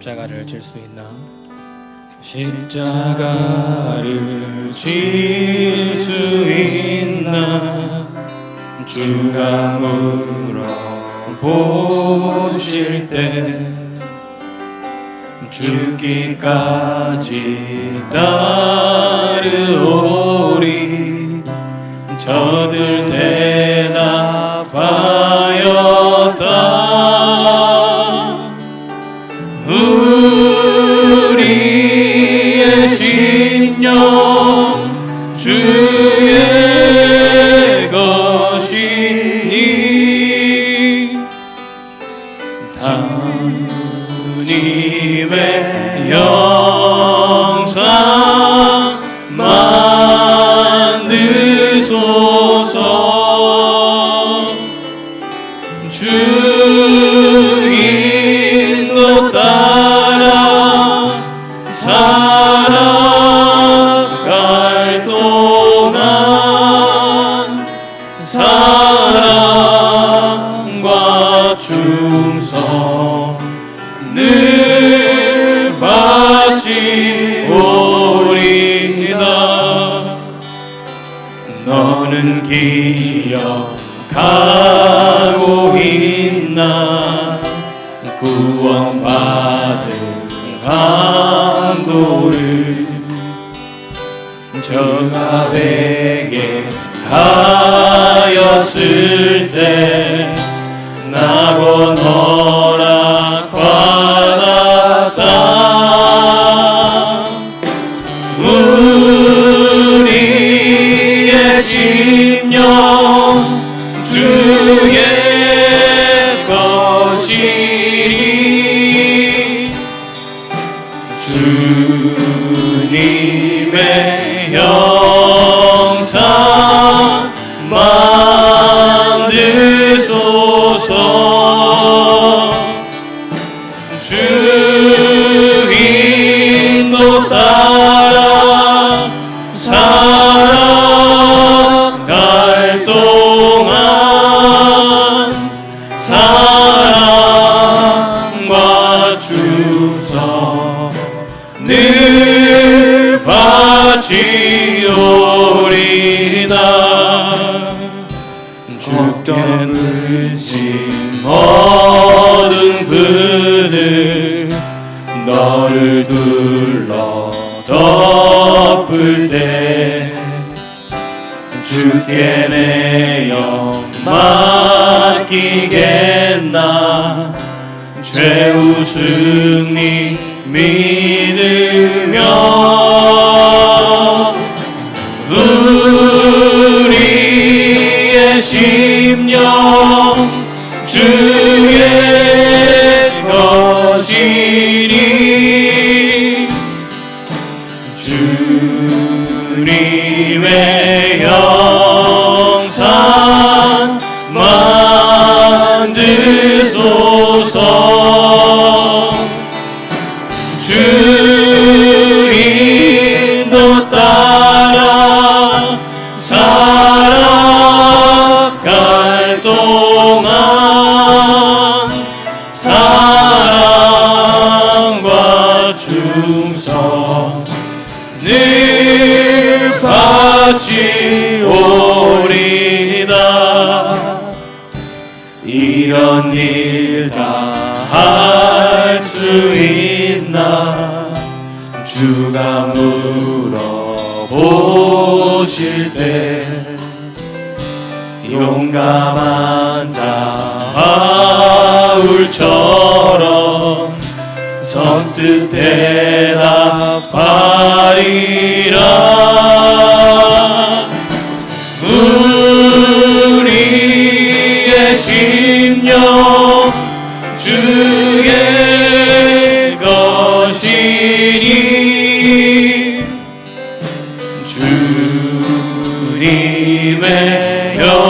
십자가를 질 수 있나? 십자가를 질 수 있나? 주가 물어보실 때 죽기까지 따르오리 저들 대답 승리 믿 충성 늘 바치오리다. 이런 일 다 할 수 있나? 주가 물어보실 때 용감한 자 바울처럼 선뜻 대답하리라. 우리의 심령 주의 것이니 주님의 영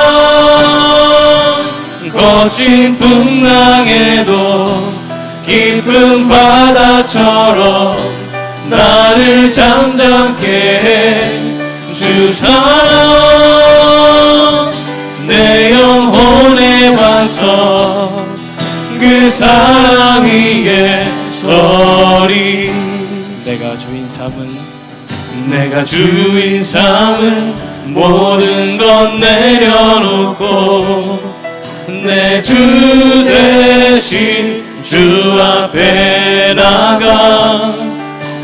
거친 풍랑에도 깊은 바다처럼 나를 잠잠케 해주 사랑. 내 영혼의 반석 그 사랑 위에 서리. 내가 주인 삼은 내가 주인 삼은 모든 것 내려놓고 내주 대신 주 앞에 나가.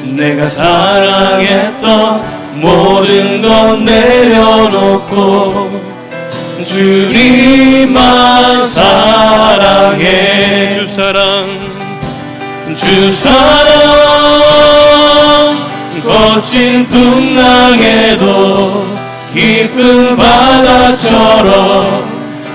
내가 사랑했던 모든 것 내려놓고 주님만 사랑해. 주 사랑. 주 사랑. 거친 풍랑에도 깊은 바다처럼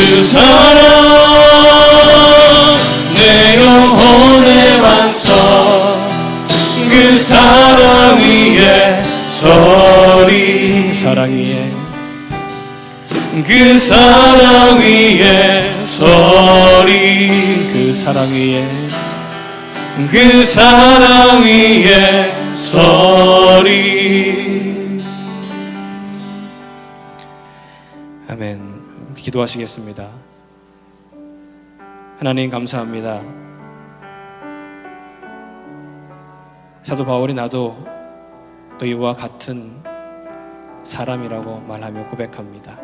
주 사랑 내 영혼의 반석 그 사랑 위에 서리. 사랑 위에 그 사랑 위에 서리. 그 사랑 위에 그 사랑 위에 서리 기도하시겠습니다. 하나님 감사합니다. 사도 바울이 나도 너희와 같은 사람이라고 말하며 고백합니다.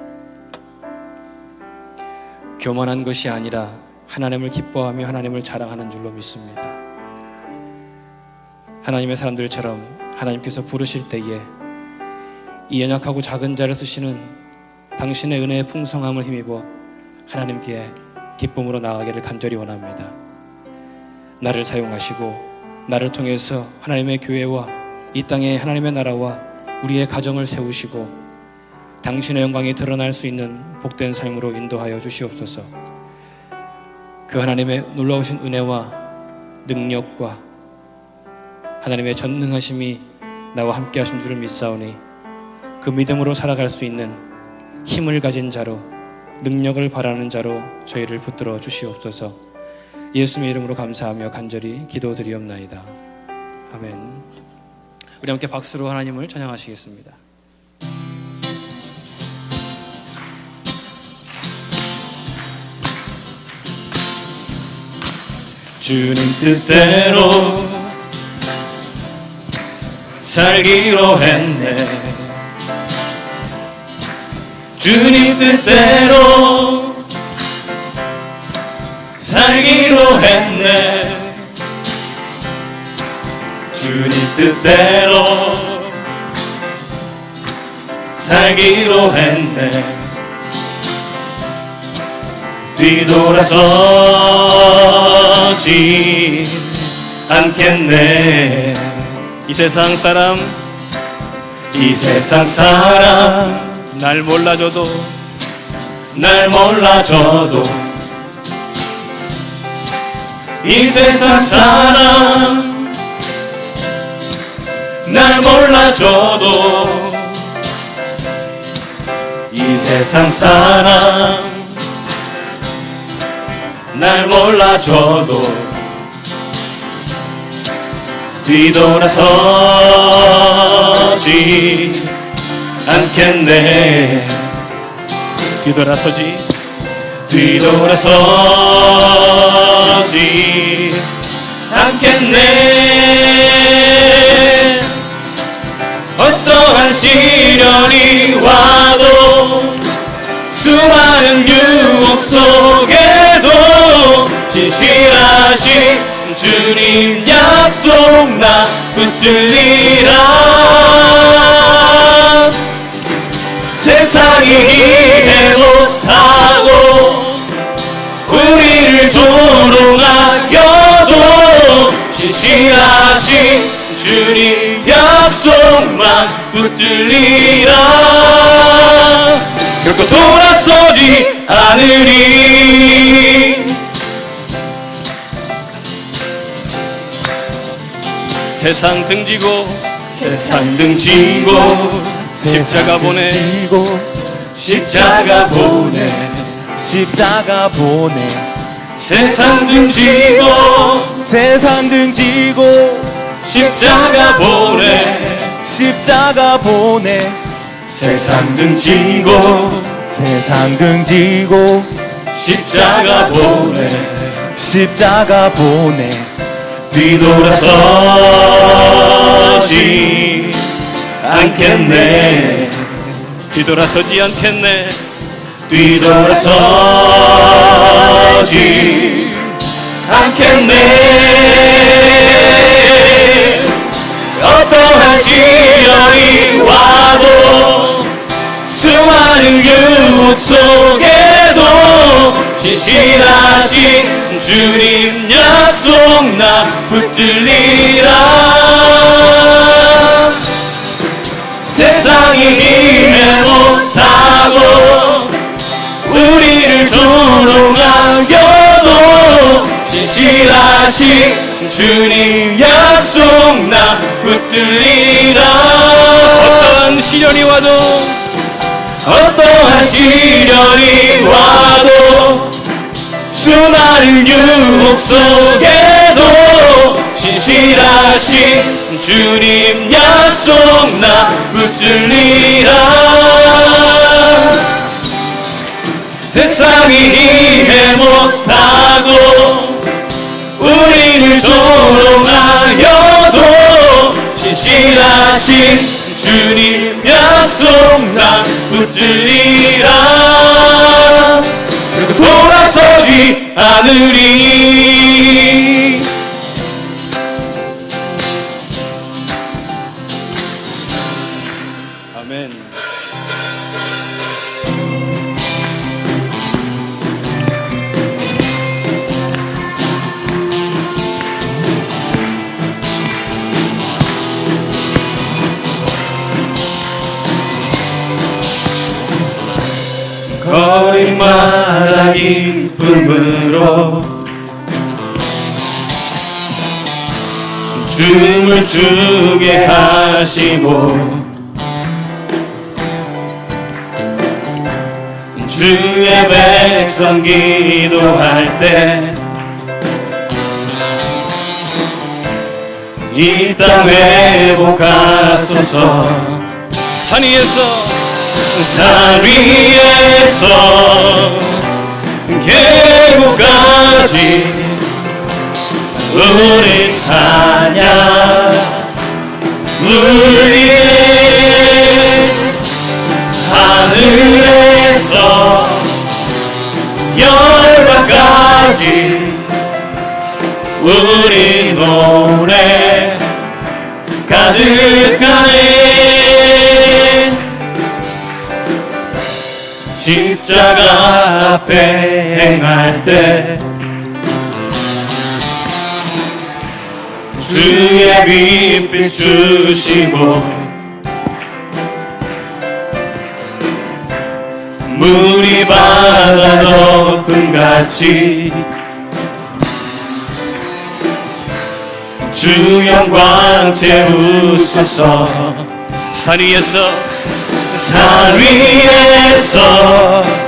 교만한 것이 아니라 하나님을 기뻐하며 하나님을 자랑하는 줄로 믿습니다. 하나님의 사람들처럼 하나님께서 부르실 때에 이 연약하고 작은 자를 쓰시는 당신의 은혜의 풍성함을 힘입어 하나님께 기쁨으로 나아가기를 간절히 원합니다. 나를 사용하시고 나를 통해서 하나님의 교회와 이 땅에 하나님의 나라와 우리의 가정을 세우시고 당신의 영광이 드러날 수 있는 복된 삶으로 인도하여 주시옵소서. 그 하나님의 놀라우신 은혜와 능력과 하나님의 전능하심이 나와 함께 하신 줄을 믿사오니 그 믿음으로 살아갈 수 있는 힘을 가진 자로 능력을 바라는 자로 저희를 붙들어 주시옵소서. 예수님의 이름으로 감사하며 간절히 기도드리옵나이다. 아멘. 우리 함께 박수로 하나님을 찬양하시겠습니다. 주님 뜻대로 살기로 했네 주님 뜻대로 살기로 했네. 주님 뜻대로 살기로 했네. 뒤돌아서지 않겠네. 이 세상 사람 이 세상 사람 날 몰라줘도 날 몰라줘도 이 세상 사람 날 몰라줘도 이 세상 사람 날 몰라줘도 뒤돌아서지 않겠네. 뒤돌아서지. 뒤돌아서지. 않겠네. 어떠한 시련이 와도 수많은 유혹 속에도 진실하신 주님 약속 나 붙들리라 세상이 이해 못하고 우리를 조롱하여도 신실하신 주님 약속만 붙들리라. 결코 돌아서지 않으리. 세상 등지고 세상 등지고 십자가 보내. 십자가 보내. 십자가 보내. 세상 등지고 세상 등지고 십자가 보내. 십자가 보내. 세상 등지고 세상 등지고 십자가 보내. 십자가 보내. 뒤돌아서지 않겠네. 뒤돌아서지 않겠네. 뒤돌아서지 않겠네. 어떠한 시련이 와도 수많은 유혹 속에도 진실하신 주님 약속 나 붙들리라 진실하신 주님 약속 나 붙들리라. 어떤 시련이 와도 어떠한 시련이 와도 수많은 유혹 속에도 신실하신 주님 약속 나 붙들리라 않으리 아멘. 거리마다 기쁨으로 춤을 추게 하시고 주의 백성 기도할 때 이 땅 회복하소서. 산 위에서. 산 위에서 계곡까지 우리 찬양 물 위에 하늘에서 열방까지 우리 노래 가득하네 십자가 앞에 행할 때. 주의 빛 비추시고 물이 바다 덮음 같이 주 영광 채우소서. 산 위에서. 산 위에서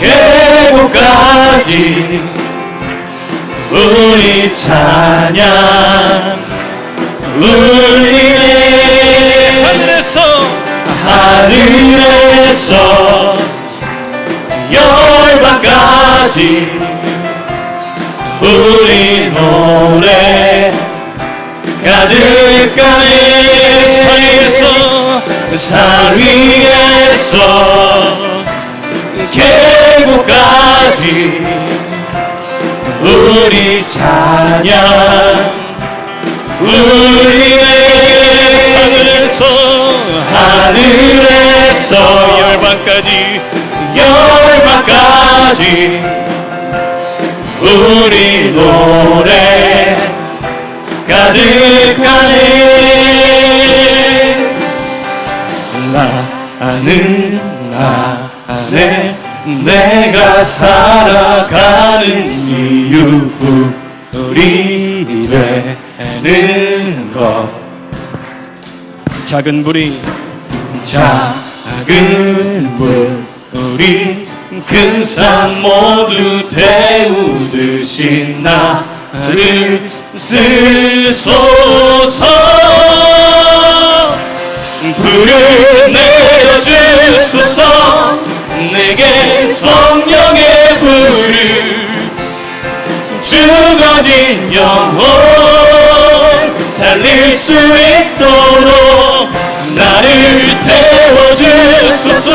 계곡까지 우리 찬양 울리네. 하늘에서 하늘에서 열방까지 우리 노래 가득하네. 산 위에서 산 위에서 계곡까지 우리 찬양 울리네 하늘에서 하늘에서 열방까지 열방까지 우리 노래 가득하네. 나는 살아가는 이유 우리 되는 것. 작은 불이 작은 불. 우리 큰 산 모두 태우듯이 나를 쓰소서. 불을 내 죽어진 영혼 살릴 수 있도록 나를 태워주소서.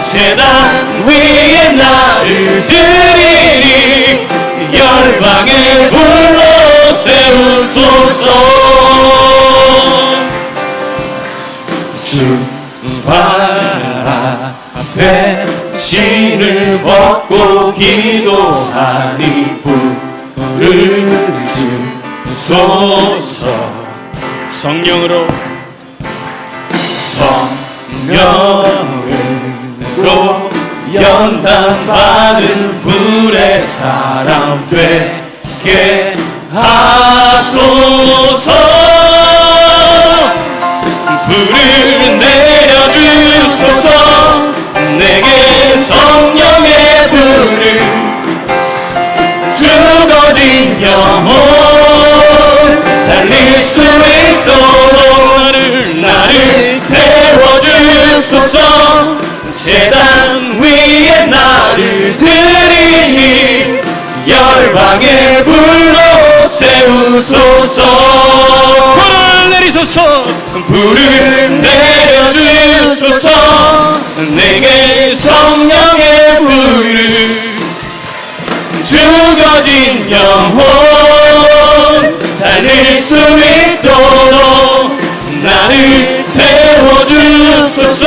재단 위에 나를 드리리 열방의 불로 세우소서. 주 앞에 신을 벗고 기도하니 불을 주소서. 성령으로 성령으로 연단받은 불의 사람 되게 하소서. 불을 열방의 불로 세우소서. 불을 내리소서. 불을 내려주소서. 내게 성령의 불을 죽어진 영혼 살릴 수 있도록 나를 태워주소서.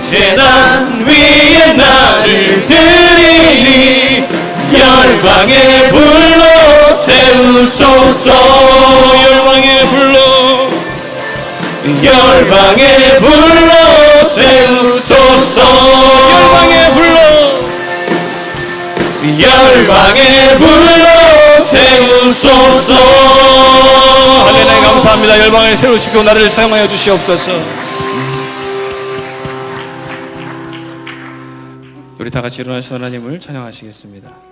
재단 위에 나를 드리니 열방의 불로 세우소서. 열방의 불로. 열방의 불로 세우소서. 열방의 불로. 열방의 불로 세우소서. 할렐루야 감사합니다. 열방에 세우시고 나를 사용하여 주시옵소서. 우리 다 같이 일어나서 하나님을 찬양하시겠습니다.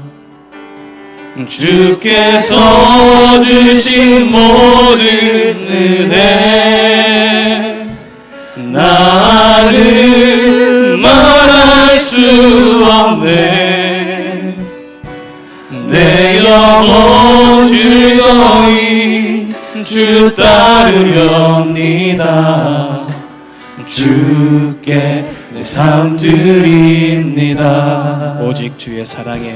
주께서 주신 모든 은혜 나는 말할 수 없네. 내 영혼 즐거이 주 따르렵니다. 주께 내 삶 드립니다. 오직 주의 사랑에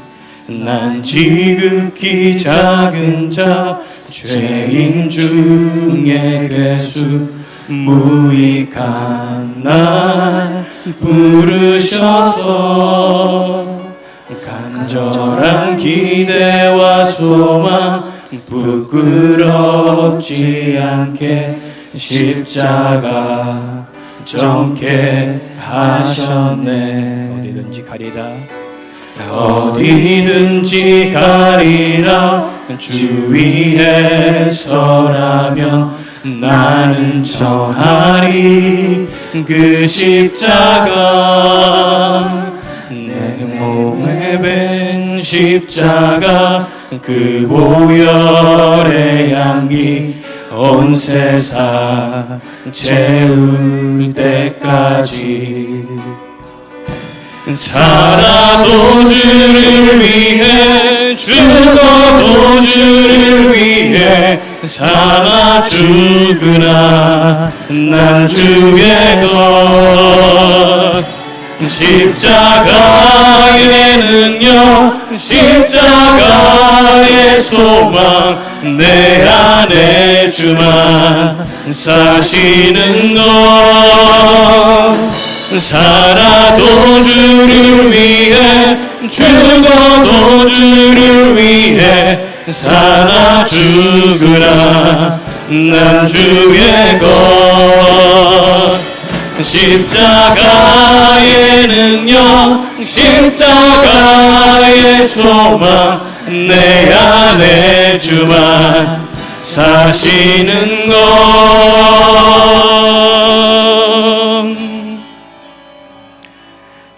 난 지극히 작은 자 죄인 중에 괴수 무익한 날 부르셔서 간절한 기대와 소망 부끄럽지 않게 십자가 정케 하셨네. 어디든지 가리라 어디든지 가리라. 주 위에 서라면 나는 정하리. 그 십자가 내 몸에 벤 십자가 그 보혈의 향기 온 세상 채울 때까지 살아도 주를 위해 죽어도 주를 위해 살아 죽으나 난 주의 것 십자가에는요 십자가의 소망 내 안에 주만 사시는 것 살아도 주를 위해 죽어도 주를 위해 살아 죽으나 난 주의 것. 십자가에는요 십자가의 소망 내 안에 주만 사시는 것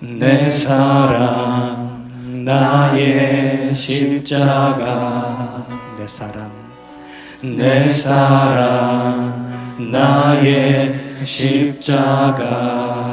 내 사랑 나의 십자가. 내 사랑 내 사랑 나의 십자가